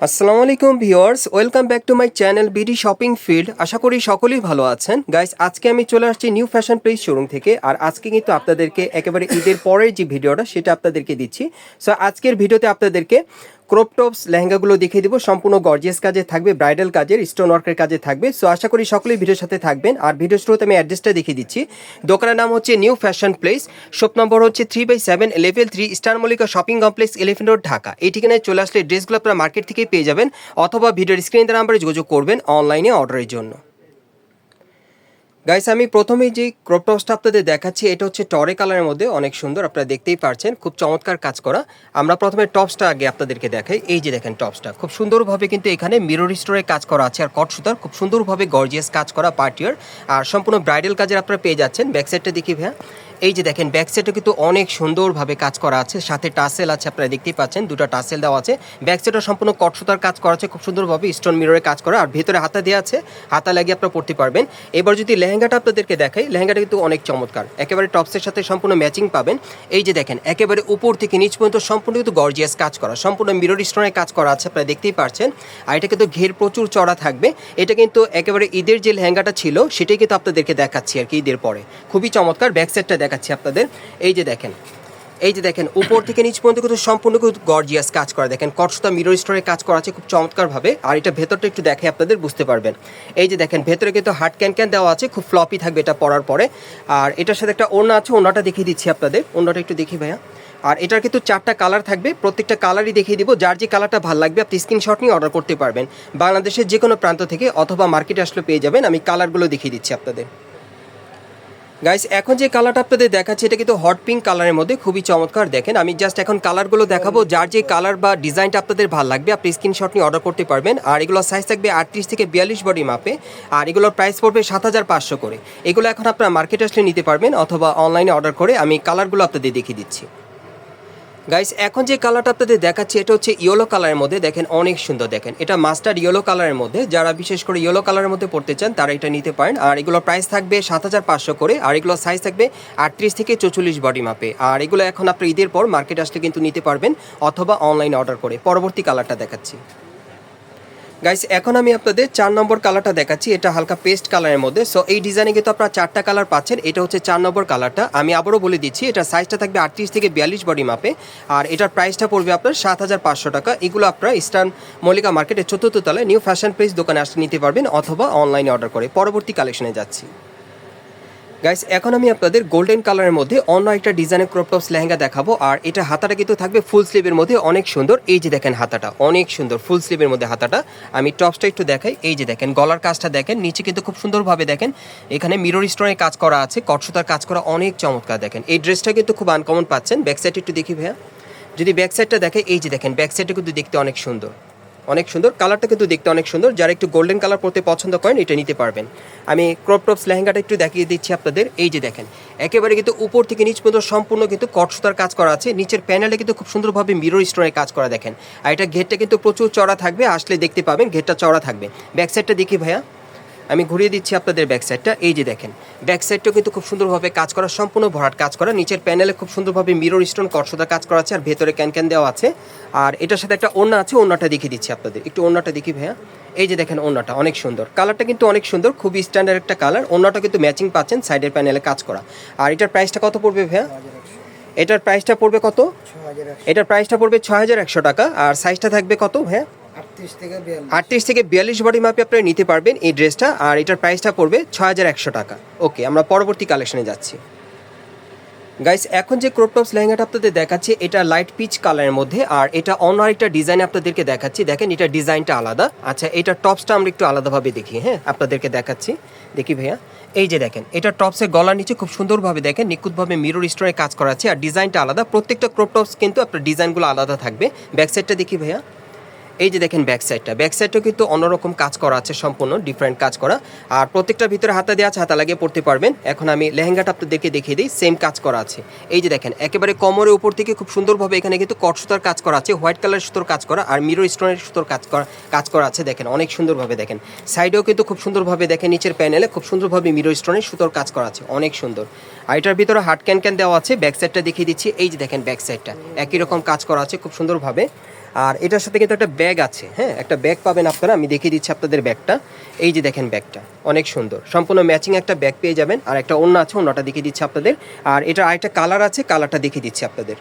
আসসালামু আলাইকুম viewers welcome back to my channel BD shopping field. আশা করি সকলেই ভালো আছেন। গাইস আজকে আমি চলে আসছি নিউ ফ্যাশন প্লেস শোরুম থেকে, আর আজকে কিন্তু আপনাদেরকে একেবারে ঈদের পরের যে ভিডিওটা, সেটা আপনাদেরকে দিচ্ছি। সো আজকের ভিডিওতে আপনাদেরকে ক্রপ টপস, লেহেঙ্গাগুলো দেখিয়ে দেবো। সম্পূর্ণ গর্জিয়াস কাজে থাকবে ব্রাইডাল কাজের স্টোন ওয়ার্কের কাজে থাকবে। সো আশা করি সকলেই ভিডিওর সাথে থাকবেন। আর ভিডিও শুরুতে আমি অ্যাড্রেসটা দেখিয়ে দিচ্ছি। দোকানের নাম হচ্ছে new fashion place shop number হচ্ছে three by seven level three star Mallika shopping complex elephant road Dhaka. এই ঠিকানায় চলে আসলে ড্রেসগুলো আপনারা মার্কেট থেকেই পেয়ে যাবেন। অথবা ভিডিওর স্ক্রিন নাম্বারে যোগাযোগ করবেন অনলাইনে অর্ডারের জন্য। গাইস আমি প্রথমেই যে ক্রপ টপসটা আপনাদের দেখাচ্ছি, এটা হচ্ছে টরে কালারের মধ্যে অনেক সুন্দর, আপনারা দেখতেই পারছেন, খুব চমৎকার কাজ করা। আমরা প্রথমে টপসটা আগে আপনাদেরকে দেখাই। এই যে দেখেন টপসটা খুব সুন্দরভাবে কিন্তু এখানে মিরর স্টোরে কাজ করা আছে আর কট সুতার, খুব সুন্দরভাবে গর্জিয়াস কাজ করা পার্টিয়ার আর সম্পূর্ণ ব্রাইডাল কাজের আপনারা পেয়ে যাচ্ছেন। ব্যাকসাইডটা দেখি ভাইয়া। এই যে দেখেন ব্যাক সাইডে কিন্তু অনেক সুন্দরভাবে কাজ করা আছে। সাথে টাসেল আছে, আপনারা দেখতেই পাচ্ছেন, দুটো টাসেল দেওয়া আছে। ব্যাক সাইডে সম্পূর্ণ কট সুতার কাজ করা আছে, খুব সুন্দরভাবে স্টোন মিররে কাজ করা। আর ভেতরে হাতা দেওয়া আছে, হাতা লাগিয়ে আপনারা পড়তে পারবেন। এবার যদি লেহেঙ্গাটা আপনাদেরকে দেখাই, লেহেঙ্গাটা কিন্তু অনেক চমৎকার। একেবারে টপসের সাথে সম্পূর্ণ ম্যাচিং পাবেন। এই যে দেখেন, একেবারে উপর থেকে নিচ পর্যন্ত সম্পূর্ণ কিন্তু গর্জিয়াস কাজ করা। সম্পূর্ণ মিরর স্টোনের কাজ করা আছে, আপনারা দেখতেই পারছেন। আর এটা কিন্তু ঘের প্রচুর চড়া থাকবে। এটা কিন্তু একেবারে ঈদের যে লেহেঙ্গাটা ছিল, সেটাই কিন্তু আপনাদেরকে দেখাচ্ছি আর কি ঈদের পরে। খুবই চমৎকার ব্যাক সাইডটা দেখাচ্ছি আপনাদের। এই যে দেখেন, এই যে দেখেন, উপর থেকে নিচ পর্যন্ত কিন্তু সম্পূর্ণ কিন্তু গর্জিয়াস কাজ করা। দেখেন, কটসুতা মিরর স্টোরে কাজ করা আছে খুব চমৎকারভাবে। আর এটা ভেতরটা একটু দেখে আপনাদের বুঝতে পারবেন। এই যে দেখেন, ভেতরে কিন্তু হার্ড ক্যান ক্যান দেওয়া আছে, খুব ফ্লপি থাকবে এটা পরার পরে। আর এটার সাথে একটা ওড়না আছে, ওড়নাটা দেখিয়ে দিচ্ছি আপনাদের। ওড়নাটা একটু দেখি ভাইয়া। আর এটার কিন্তু চারটা কালার থাকবে, প্রত্যেকটা কালারই দেখিয়ে দিব। যার যে কালারটা ভালো লাগবে, আপনি স্ক্রিনশট নিয়ে অর্ডার করতে পারবেন। বাংলাদেশের যে কোনো প্রান্ত থেকে অথবা মার্কেটে আসলে পেয়ে যাবেন। আমি কালারগুলো দেখিয়ে দিচ্ছি আপনাদের। গাইস এখন যে কালারটা আপনাদের দেখাচ্ছি, এটা কিন্তু হট পিঙ্ক কালারের মধ্যে খুবই চমৎকার দেখেন। আমি জাস্ট এখন কালারগুলো দেখাবো, যার যে কালার বা ডিজাইনটা আপনাদের ভালো লাগবে, আপনি স্ক্রিনশট নিয়ে অর্ডার করতে পারবেন। আর এগুলোর সাইজ থাকবে আটত্রিশ থেকে বিয়াল্লিশ বডি মাপে আর এগুলোর প্রাইস পড়বে সাত হাজার পাঁচশো করে। এগুলো এখন আপনারা মার্কেটে আসলে নিতে পারবেন অথবা অনলাইনে অর্ডার করে আমি কালারগুলো আপনাদের দেখিয়ে দিচ্ছি। গাইস এখন যে কালারটা আপনাদের দেখাচ্ছি, এটা হচ্ছে ইয়েলো কালারের মধ্যে। দেখেন, অনেক সুন্দর, দেখেন। এটা মাস্টার ইয়েলো কালারের মধ্যে। যারা বিশেষ করে ইয়েলো কালারের মধ্যে পড়তে চান, তারা এটা নিতে পারেন। আর এগুলো প্রাইস থাকবে সাত হাজার পাঁচশো করে, আর এগুলো সাইজ থাকবে আটত্রিশ থেকে চৌচল্লিশ বডি মাপে আর এগুলো এখন আপনার ঈদের পর মার্কেট আসলে কিন্তু নিতে পারবেন, অথবা অনলাইন অর্ডার করে। পরবর্তী কালারটা দেখাচ্ছি। গাইস এখন আমি আপনাদের চার নম্বর কালারটা দেখাচ্ছি। এটা হালকা পেস্ট কালারের মধ্যে। সো এই ডিজাইনে কিন্তু আপনারা চারটা কালার পাচ্ছেন। এটা হচ্ছে চার নম্বর কালারটা আমি আবারও বলে দিচ্ছি, এটা সাইজটা থাকবে আটত্রিশ থেকে বিয়াল্লিশ বডি মাপে আর এটার প্রাইসটা পড়বে আপনার সাত হাজার পাঁচশো টাকা। এগুলো আপনারা ইস্টার্ন মল্লিকা মার্কেটের চতুর্থ তলায় নিউ ফ্যাশন প্লেস দোকানে আসতে নিতে পারবেন অথবা অনলাইনে অর্ডার করে। পরবর্তী কালেকশনে যাচ্ছি। গাইস এখন আমি আপনাদের গোল্ডেন কালারের মধ্যে অন্য একটা ডিজাইনের ক্রপ টপস লেহেঙ্গা দেখাবো, আর এটা হাতাটা কিন্তু থাকবে ফুল স্লিভের মধ্যে অনেক সুন্দর। এই যে দেখেন হাতাটা, অনেক সুন্দর ফুল স্লিভের মধ্যে হাতাটা। আমি টপসটা একটু দেখাই, এই যে দেখেন গলার কাজটা দেখেন, নিচে কিন্তু খুব সুন্দরভাবে দেখেন। এখানে মিরর স্টোনের কাজ করা আছে কটসুতার কাজ করা অনেক চমৎকার দেখেন। এই ড্রেসটা কিন্তু খুব আনকমন পাচ্ছেন ব্যাক সাইড একটু দেখি ভাইয়া। যদি ব্যাক সাইডটা দেখে, এই যে দেখেন ব্যাক সাইডটা কিন্তু দেখতে অনেক সুন্দর। অনেক সুন্দর। কালারটা কিন্তু দেখতে অনেক সুন্দর। যারা একটু গোল্ডেন কালার পরতে পছন্দ করেন, এটা নিতে পারবেন। আমি ক্রপ টপস লেহেঙ্গাটা একটু দেখিয়ে দিচ্ছি আপনাদের। এই যে দেখেন, একেবারে কিন্তু উপর থেকে নিচ পর্যন্ত সম্পূর্ণ কিন্তু কটসুতার কাজ করা আছে। নিচের প্যানেলে কিন্তু খুব সুন্দরভাবে মিরর স্টোনের কাজ করা দেখেন। আর এটা ঘেরটা কিন্তু প্রচুর চড়া থাকবে, আসলে দেখতে পাবেন, ঘেরটা চড়া থাকবে। ব্যাক সাইডটা দেখি ভাইয়া। আমি ঘুরিয়ে দিচ্ছি আপনাদের ব্যাক সাইডটা এই যে দেখেন ব্যাক সাইডটাও কিন্তু খুব সুন্দরভাবে কাজ করা সম্পূর্ণ ভরাট কাজ করা। নিচের প্যানেলে খুব সুন্দরভাবে মিরর স্টোন কটসদা কাজ করা আছে আর ভেতরে ক্যান ক্যান দেওয়া আছে। আর এটার সাথে একটা ওড়না আছে ওড়নাটা দেখিয়ে দিচ্ছি আপনাদের। একটু ওড়নাটা দেখি ভাইয়া। এই যে দেখেন ওড়নাটা অনেক সুন্দর। কালারটা কিন্তু অনেক সুন্দর খুবই স্ট্যান্ডার্ড একটা কালার ওড়নাটা কিন্তু ম্যাচিং পাচ্ছেন সাইডের প্যানেলে কাজ করা। আর এটার প্রাইসটা কত পড়বে ভাইয়া? এটার প্রাইসটা পড়বে কত? এটার প্রাইসটা পড়বে ছ হাজার একশো টাকা। আর সাইজটা থাকবে কত হ্যাঁ আটত্রিশ থেকে বিয়াল্লিশ। বডি মাপে আপনারা নিতে পারবেন এই ড্রেসটা, আর এটার প্রাইসটা পড়বে ছয় হাজার একশো টাকা। ওকে, আমরা পরবর্তী কালেকশনে যাচ্ছি। গাইস এখন যে ক্রপ টপস লেহেঙ্গাটা আপনাদের দেখাচ্ছি, এটা লাইট পিচ কালারের মধ্যে, আর এটা অন্য আরেকটা ডিজাইন আপনাদেরকে দেখাচ্ছি। দেখেন, এটা ডিজাইনটা আলাদা। আচ্ছা এটা টপসটা আমরা একটু আলাদাভাবে দেখি হ্যাঁ? আপনাদেরকে দেখাচ্ছি। দেখি ভাইয়া। এই যে দেখেন, এটা টপসের গলার নিচে খুব সুন্দরভাবে দেখেন, নিখুঁতভাবে মিরর স্টোরে কাজ করা আছে আর ডিজাইনটা আলাদা। প্রত্যেকটা ক্রপ টপস কিন্তু আপনার ডিজাইনগুলো আলাদা থাকবে। ব্যাক সাইডটা দেখি ভাইয়া। এই যে দেখেন ব্যাক সাইডটা ব্যাক সাইডটাও কিন্তু অন্যরকম কাজ করা আছে, সম্পূর্ণ ডিফারেন্ট কাজ করা। আর প্রত্যেকটার ভিতরে হাতা দেওয়া আছে, হাতা লাগিয়ে পড়তে পারবেন। এখন আমি লেহেঙ্গাটা আপনাদেরকে দেখিয়ে দিই সেম কাজ করা আছে। এই যে দেখেন, একেবারে কোমরের উপর থেকে খুব সুন্দরভাবে এখানে কিন্তু কট সুতার কাজ করা আছে হোয়াইট কালার সুতোর কাজ করা, আর মিরর স্টোনের সুতোর কাজ করা কাজ করা আছে, দেখেন, অনেক সুন্দরভাবে দেখেন। সাইডেও কিন্তু খুব সুন্দরভাবে দেখেন, নিচের প্যানেলে খুব সুন্দরভাবে মিরর স্টোনের সুতোর কাজ করা আছে, অনেক সুন্দর। আর এটার ভিতরে হাট ক্যান ক্যান দেওয়া আছে ব্যাক সাইডটা দেখিয়ে দিচ্ছি, এই যে দেখেন ব্যাক সাইডটা একই রকম কাজ করা আছে, খুব সুন্দরভাবে। আর এটার সাথে কিন্তু একটা ব্যাগ আছে হ্যাঁ? একটা ব্যাগ পাবেন আপনারা, আমি দেখিয়ে দিচ্ছি আপনাদের ব্যাগটা। এই যে দেখেন ব্যাগটা, অনেক সুন্দর। সম্পূর্ণ ম্যাচিং একটা ব্যাগ পেয়ে যাবেন, আর একটা অন্য আছে অন্যটা দেখিয়ে দিচ্ছি আপনাদের। আর এটা আরেকটা কালার আছে কালারটা দেখিয়ে দিচ্ছি আপনাদের।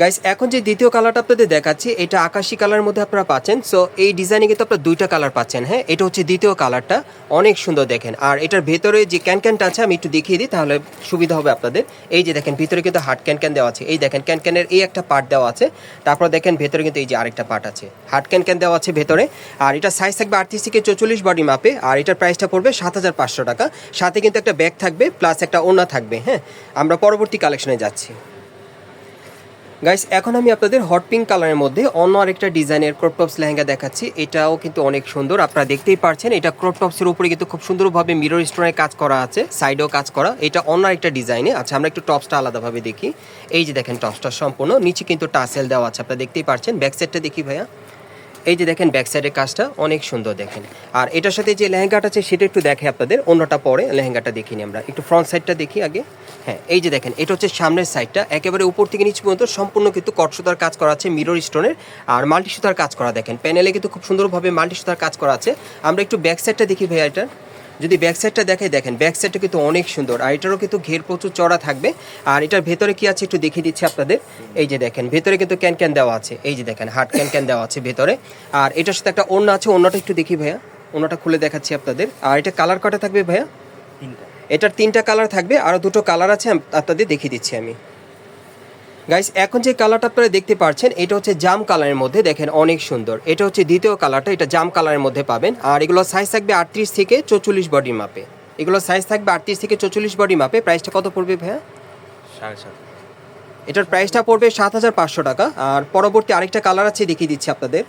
গাইস এখন যে দ্বিতীয় কালারটা আপনাদের দেখাচ্ছি, এটা আকাশি কালারের মধ্যে আপনারা পাচ্ছেন। সো এই ডিজাইনে কিন্তু আপনারা দুইটা কালার পাচ্ছেন হ্যাঁ? এটা হচ্ছে দ্বিতীয় কালারটা অনেক সুন্দর দেখেন। আর এটার ভেতরে যে ক্যান ক্যানটা আছে, আমি একটু দেখিয়ে দিই, তাহলে সুবিধা হবে আপনাদের। এই যে দেখেন, ভিতরে কিন্তু হার্ড ক্যান ক্যান দেওয়া আছে। এই দেখেন ক্যান ক্যানের এই একটা পার্ট দেওয়া আছে। তারপর দেখেন, ভেতরে কিন্তু এই যে আরেকটা পার্ট আছে। হার্ড ক্যান ক্যান দেওয়া আছে ভেতরে। আর এটা সাইজ থাকবে আটত্রিশ থেকে চৌচল্লিশ বডি মাপে আর এটার প্রাইসটা পড়বে সাত হাজার পাঁচশো টাকা। সাথে কিন্তু একটা ব্যাগ থাকবে প্লাস একটা ওনা থাকবে হ্যাঁ? আমরা পরবর্তী কালেকশনে যাচ্ছি। গাইস এখন আমি আপনাদের হট পিঙ্ক কালারের মধ্যে অন্য আরেকটা ডিজাইনের ক্রপ টপস লেহেঙ্গা দেখাচ্ছি। এটাও কিন্তু অনেক সুন্দর, আপনারা দেখতেই পারছেন। এটা ক্রপ টপসের উপরে কিন্তু খুব সুন্দরভাবে মিরর স্টোনের কাজ করা আছে সাইডেও কাজ করা। এটা অন্য আরেকটা ডিজাইনে আচ্ছা আমরা একটু টপসটা আলাদাভাবে দেখি। এই যে দেখেন টপসটা সম্পূর্ণ। নিচে কিন্তু টাসেল দেওয়া আছে, আপনারা দেখতেই পারছেন। ব্যাক সাইডটা দেখি ভাইয়া। এই যে দেখেন ব্যাক সাইডের কাজটা অনেক সুন্দর দেখেন। আর এটার সাথে যে লেহেঙ্গাটা আছে সেটা একটু দেখে আপনাদের, অন্যটা পরে লেহেঙ্গাটা দেখিনি আমরা। একটু ফ্রন্ট সাইডটা দেখি আগে। হ্যাঁ এই যে দেখেন, এটা হচ্ছে সামনের সাইডটা একেবারে উপর থেকে নিচ পর্যন্ত সম্পূর্ণ কিন্তু কটসুতার কাজ করা আছে মিরর স্টোনের আর মাল্টি সুতার কাজ করা দেখেন। প্যানেলে কিন্তু খুব সুন্দরভাবে মাল্টি সুতার কাজ করা আছে। আমরা একটু ব্যাক সাইডটা দেখি ভাইয়া এটা যদি ব্যাক সাইডটা দেখাই দেখেন ব্যাক সাইডটা কিন্তু অনেক সুন্দর। আর এটারও কিন্তু ঘের প্রচুর চড়া থাকবে। আর এটার ভেতরে কি আছে একটু দেখিয়ে দিচ্ছি আপনাদের। এই যে দেখেন ভেতরে কিন্তু ক্যান ক্যান দেওয়া আছে। এই যে দেখেন হার্ড ক্যান ক্যান দেওয়া আছে ভেতরে। আর এটার সাথে একটা অন্য আছে অন্যটা একটু দেখি ভাইয়া। অন্যটা খুলে দেখাচ্ছি আপনাদের। আর এটা কালার কটা থাকবে ভাইয়া? এটার তিনটা কালার থাকবে আরও দুটো কালার আছে আপনাদের দেখিয়ে দিচ্ছি আমি। গাইস এখন যে কালারটা আপনারা দেখতে পাচ্ছেন এটা হচ্ছে জাম কালারের মধ্যে দেখেন অনেক সুন্দর। এটা হচ্ছে দ্বিতীয় কালারটা এটা জাম কালারের মধ্যে পাবেন। আর এগুলো সাইজ থাকবে আটত্রিশ থেকে চৌচল্লিশ বডি মাপে এগুলো সাইজ থাকবে আটত্রিশ থেকে চৌচল্লিশ বডি মাপে প্রাইসটা কত পড়বে ভাইয়া? সাড়ে সাত। এটার প্রাইসটা পড়বে সাত হাজার পাঁচশো টাকা। আর পরবর্তী আরেকটা কালার আছে দেখিয়ে দিচ্ছি আপনাদের।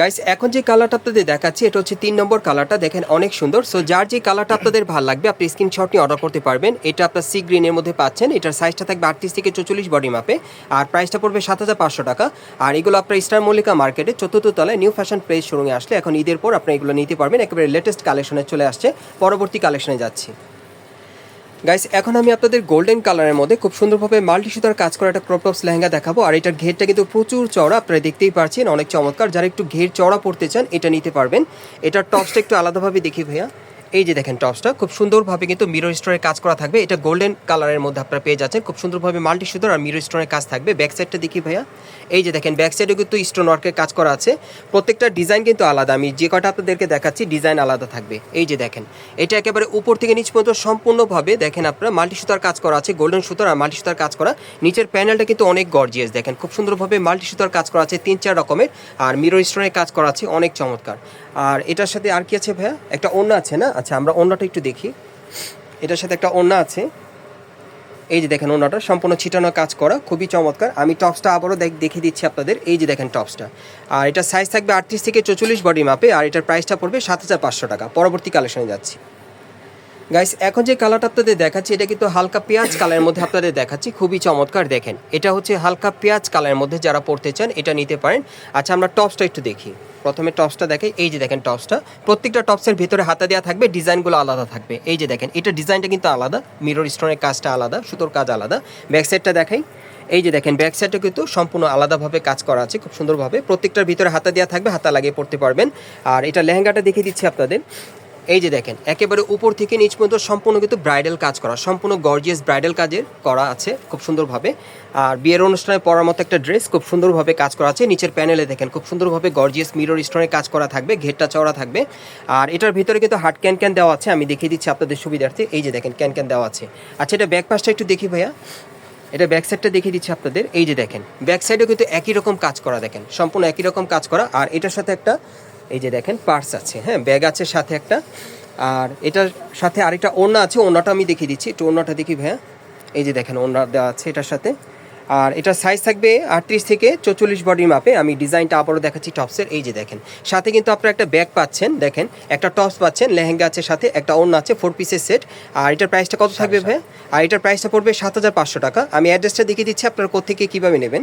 গাইস এখন যে কালারটা আপনাদের দেখাচ্ছি, এটা হচ্ছে তিন নম্বর কালারটা দেখেন, অনেক সুন্দর। সো যার যে কালারটা আপনাদের ভালো লাগবে, আপনি স্ক্রিনশট নিয়ে অর্ডার করতে পারবেন। এটা আপনার সি গ্রিনের মধ্যে পাচ্ছেন। এটার সাইজটা থাকবে আটত্রিশ থেকে চল্লিশ বডি মাপে আর প্রাইসটা পড়বে সাত হাজার পাঁচশো টাকা। আর এগুলো আপনার স্টার মল্লিকা মার্কেটে চতুর্থ তলায় নিউ ফ্যাশন প্লেস শোরুমে আসলে এখন ঈদের পর আপনি এগুলো নিতে পারবেন। একেবারে লেটেস্ট কালেকশনে চলে আসছে। পরবর্তী কালেকশনে যাচ্ছি। গাইস এখন আমি আপনাদের গোল্ডেন কালারের মধ্যে খুব সুন্দরভাবে মাল্টি সুতার কাজ করা একটা ক্রপ টপস লেহেঙ্গা দেখাবো। আর এটার ঘেরটা কিন্তু প্রচুর চড়া আপনারা দেখতেই পারছেন, অনেক চমৎকার। যারা একটু ঘের চড়া পড়তে চান, এটা নিতে পারবেন। এটার টপসটা একটু আলাদাভাবে দেখি ভাইয়া। এই যে দেখেন টপসটা, খুব সুন্দরভাবে কিন্তু মিরর স্টোনের কাজ করা থাকবে। এটা গোল্ডেন কালারের মধ্যে আপনারা পেয়ে যাচ্ছেন। খুব সুন্দরভাবে মাল্টি সুতার আর মিরর স্টোনের কাজ থাকবে। ব্যাক সাইডটা দেখি ভাইয়া। এই যে দেখেন ব্যাক সাইডে কিন্তু স্টোন ওয়ার্কের কাজ করা আছে। প্রত্যেকটা ডিজাইন কিন্তু আলাদা। আমি যে কটা আপনাদেরকে দেখাচ্ছি ডিজাইন আলাদা থাকবে। এই যে দেখেন, এটা একেবারে উপর থেকে নিচ পর্যন্ত সম্পূর্ণভাবে দেখেন আপনারা মাল্টি সুতার কাজ করা আছে গোল্ডেন সুতার আর মাল্টি সুতার কাজ করা। নিচের প্যানেলটা কিন্তু অনেক গর্জিয়াস দেখেন, খুব সুন্দরভাবে মাল্টি সুতার কাজ করা আছে, তিন চার রকমের। আর মিরর স্টোনের কাজ করা আছে, অনেক চমৎকার। আর এটার সাথে আর কি আছে ভাইয়া? একটা ওড়না আছে না? আচ্ছা আমরা ওড়নাটা একটু দেখি। এটার সাথে একটা ওড়না আছে। এই যে দেখেন ওনাটা সম্পূর্ণ ছিটানো কাজ করা, খুবই চমৎকার। আমি টপসটা আবারও দেখ দেখিয়ে দিচ্ছি আপনাদের। এই যে দেখেন টপসটা। আর এটা সাইজ থাকবে আটত্রিশ থেকে চৌচল্লিশ বডি মাপে আর এটার প্রাইসটা পড়বে সাত হাজার পাঁচশো টাকা। পরবর্তী কালেকশনে যাচ্ছি। গাইস এখন যে কালারটা আপনাদের দেখাচ্ছি, এটা কিন্তু হালকা পেঁয়াজ কালারের মধ্যে আপনাদের দেখাচ্ছি। খুবই চমৎকার, দেখেন। এটা হচ্ছে হালকা পেঁয়াজ কালারের মধ্যে যারা পড়তে চান, এটা নিতে পারেন। আচ্ছা আমরা টপসটা একটু দেখি। প্রথমে টপসটা দেখে এই যে দেখেন টপসটা। প্রত্যেকটা টপসের ভিতরে হাতা দেওয়া থাকবে, ডিজাইনগুলো আলাদা থাকবে। এই যে দেখেন, এটা ডিজাইনটা কিন্তু আলাদা। মিরর স্টোনের কাজটা আলাদা, সুতোর কাজ আলাদা। ব্যাক সাইডটা দেখাই এই যে দেখেন ব্যাক সাইডটা কিন্তু সম্পূর্ণ আলাদাভাবে কাজ করা আছে, খুব সুন্দরভাবে। প্রত্যেকটার ভিতরে হাতা দেওয়া থাকবে, হাতা লাগিয়ে পড়তে পারবেন। আর এটা লেহেঙ্গাটা দেখিয়ে দিচ্ছি আপনাদের। এই যে দেখেন, একেবারে উপর থেকে নিচ পর্যন্ত সম্পূর্ণ কিন্তু ব্রাইডাল কাজ করা, সম্পূর্ণ গর্জিয়াস ব্রাইডাল কাজের করা আছে খুব সুন্দরভাবে। আর বিয়ের অনুষ্ঠানে পরার মতো একটা ড্রেস খুব সুন্দরভাবে কাজ করা আছে। নিচের প্যানেলে দেখেন, খুব সুন্দরভাবে গর্জিয়াস মিরর স্টোনের কাজ করা থাকবে, ঘেরটা চওড়া থাকবে। আর এটার ভিতরে কিন্তু হাট ক্যান ক্যান দেওয়া আছে, আমি দেখিয়ে দিচ্ছি আপনাদের সুবিধার্থে। এই যে দেখেন, ক্যান ক্যান দেওয়া আছে। আচ্ছা এটা ব্যাক পাশটা একটু দেখি ভাইয়া। এটা ব্যাক সাইডটা দেখিয়ে দিচ্ছি আপনাদের। এই যে দেখেন ব্যাক সাইডেও কিন্তু একই রকম কাজ করা, দেখেন, সম্পূর্ণ একই রকম কাজ করা। আর এটার সাথে একটা এই যে দেখেন পার্স আছে হ্যাঁ ব্যাগ আছে সাথে একটা। আর এটার সাথে আরেকটা ওড়না আছে ওড়নাটা আমি দেখিয়ে দিচ্ছি। একটু ওড়নাটা দেখি ভাইয়া। এই যে দেখেন ওড়না দেওয়া আছে এটার সাথে। আর এটার সাইজ থাকবে আটত্রিশ থেকে চৌচল্লিশ বডির মাপে আমি ডিজাইনটা আবারও দেখাচ্ছি টপসের এই যে দেখেন সাথে কিন্তু আপনারা একটা ব্যাগ পাচ্ছেন দেখেন একটা টপস পাচ্ছেন লেহেঙ্গা আছে সাথে একটা ওড়না আছে ফোর পিসের সেট আর এটার প্রাইসটা কত থাকবে ভাই আর এটার প্রাইসটা পড়বে সাত হাজার পাঁচশো টাকা। আমি অ্যাড্রেসটা দেখিয়ে দিচ্ছি আপনারা কোথেকে কীভাবে নেবেন।